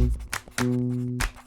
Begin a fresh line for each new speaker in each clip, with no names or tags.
Thank you.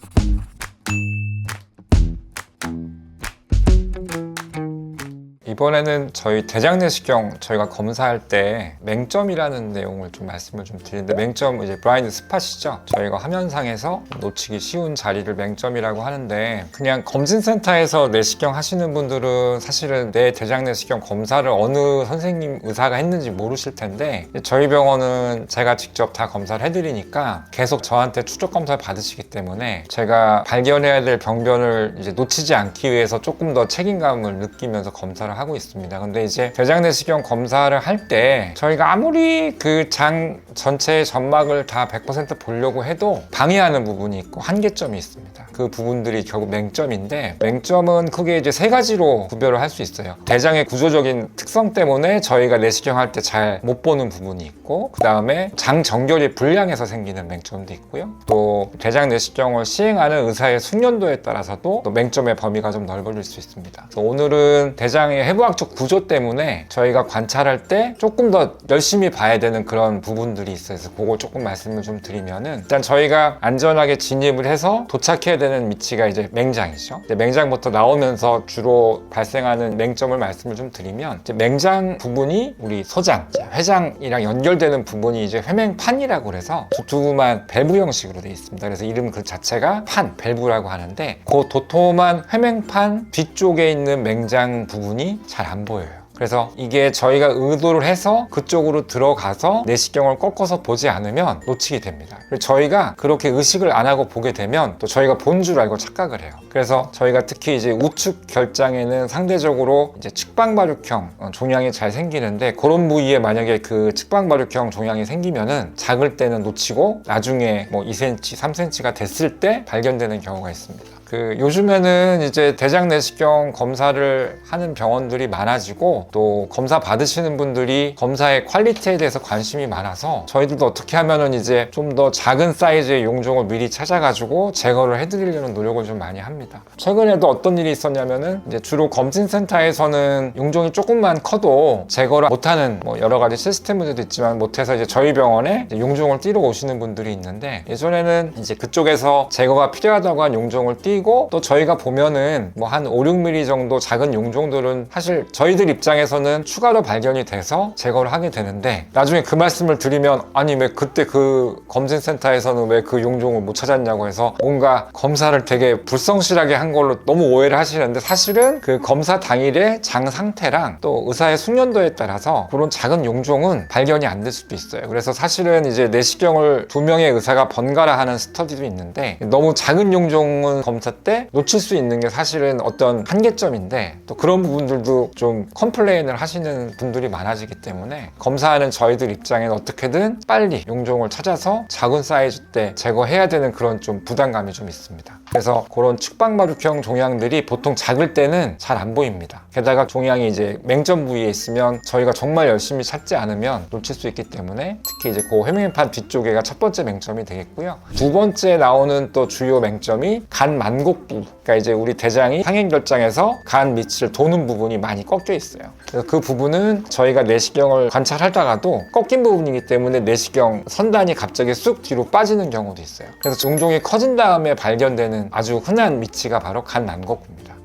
이번에는 저희 대장 내시경 저희가 검사할 때 맹점이라는 내용을 좀 말씀을 좀 드리는데 맹점 이제 브라인드 스팟이죠. 저희가 화면상에서 놓치기 쉬운 자리를 맹점이라고 하는데 그냥 검진센터에서 내시경 하시는 분들은 사실은 내 대장 내시경 검사를 어느 선생님 의사가 했는지 모르실 텐데 저희 병원은 제가 직접 다 검사를 해드리니까 계속 저한테 추적 검사를 받으시기 때문에 제가 발견해야 될 병변을 이제 놓치지 않기 위해서 조금 더 책임감을 느끼면서 검사를 하고 있습니다. 근데 이제 대장 내시경 검사를 할 때 저희가 아무리 그 장 전체의 점막을 다 100% 보려고 해도 방해하는 부분이 있고 한계점이 있습니다. 그 부분들이 결국 맹점인데 맹점은 크게 이제 세 가지로 구별을 할 수 있어요. 대장의 구조적인 특성 때문에 저희가 내시경 할 때 잘 못 보는 부분이 있고 그 다음에 장 정결이 불량해서 생기는 맹점도 있고요. 또 대장 내시경을 시행하는 의사의 숙련도에 따라서도 또 맹점의 범위가 좀 넓어질 수 있습니다. 오늘은 대장의 해부학적 구조 때문에 저희가 관찰할 때 조금 더 열심히 봐야 되는 그런 부분들이 있어서 그거 조금 말씀을 좀 드리면은 일단 저희가 안전하게 진입을 해서 도착해야 되는 위치가 이제 맹장이죠. 이제 맹장부터 나오면서 주로 발생하는 맹점을 말씀을 좀 드리면 이제 맹장 부분이 우리 소장, 회장이랑 연결되는 부분이 이제 회맹판이라고 그래서 두툼한 밸브 형식으로 되어 있습니다. 그래서 이름 그 자체가 판, 밸브라고 하는데 그 도톰한 회맹판 뒤쪽에 있는 맹장 부분이 잘 안 보여요. 그래서 이게 저희가 의도를 해서 그쪽으로 들어가서 내시경을 꺾어서 보지 않으면 놓치게 됩니다. 그리고 저희가 그렇게 의식을 안 하고 보게 되면 또 저희가 본 줄 알고 착각을 해요. 그래서 저희가 특히 이제 우측 결장에는 상대적으로 이제 측방발육형 어, 종양이 잘 생기는데 그런 부위에 만약에 그 측방발육형 종양이 생기면은 작을 때는 놓치고 나중에 뭐 2cm, 3cm가 됐을 때 발견되는 경우가 있습니다. 그 요즘에는 이제 대장 내시경 검사를 하는 병원들이 많아지고 또 검사 받으시는 분들이 검사의 퀄리티에 대해서 관심이 많아서 저희들도 어떻게 하면은 이제 좀 더 작은 사이즈의 용종을 미리 찾아가지고 제거를 해드리려는 노력을 좀 많이 합니다. 최근에도 어떤 일이 있었냐면은 이제 주로 검진센터에서는 용종이 조금만 커도 제거를 못하는 뭐 여러 가지 시스템들도 있지만 못해서 이제 저희 병원에 이제 용종을 띄러 오시는 분들이 있는데 예전에는 이제 그쪽에서 제거가 필요하다고 한 용종을 띄고 또 저희가 보면은 뭐 한 5, 6mm 정도 작은 용종들은 사실 저희들 입장에서는 추가로 발견이 돼서 제거를 하게 되는데 나중에 그 말씀을 드리면 아니 왜 그때 그 검진센터에서는 왜 그 용종을 못 찾았냐고 해서 뭔가 검사를 되게 불성실하게 한 걸로 너무 오해를 하시는데 사실은 그 검사 당일의 장 상태랑 또 의사의 숙련도에 따라서 그런 작은 용종은 발견이 안 될 수도 있어요. 그래서 사실은 이제 내시경을 두 명의 의사가 번갈아 하는 스터디도 있는데 너무 작은 용종은 검사 때 놓칠 수 있는 게 사실은 어떤 한계점인데 또 그런 부분들도 좀 컴플레인을 하시는 분들이 많아지기 때문에 검사하는 저희들 입장에는 어떻게든 빨리 용종을 찾아서 작은 사이즈 때 제거해야 되는 그런 좀 부담감이 좀 있습니다. 그래서 그런 측방마루형 종양들이 보통 작을 때는 잘 안 보입니다. 게다가 종양이 이제 맹점 부위에 있으면 저희가 정말 열심히 찾지 않으면 놓칠 수 있기 때문에 특히 이제 그 회맹판 뒤쪽에가 첫 번째 맹점이 되겠고요. 두 번째 나오는 또 주요 맹점이 간만 곡부. 그러니까 이제 우리 대장이 상행결장에서 간 밑을 도는 부분이 많이 꺾여 있어요. 그래서 그 부분은 저희가 내시경을 관찰하다가도 꺾인 부분이기 때문에 내시경 선단이 갑자기 쑥 뒤로 빠지는 경우도 있어요. 그래서 종종이 커진 다음에 발견되는 아주 흔한 위치가 바로 간 만곡부입니다.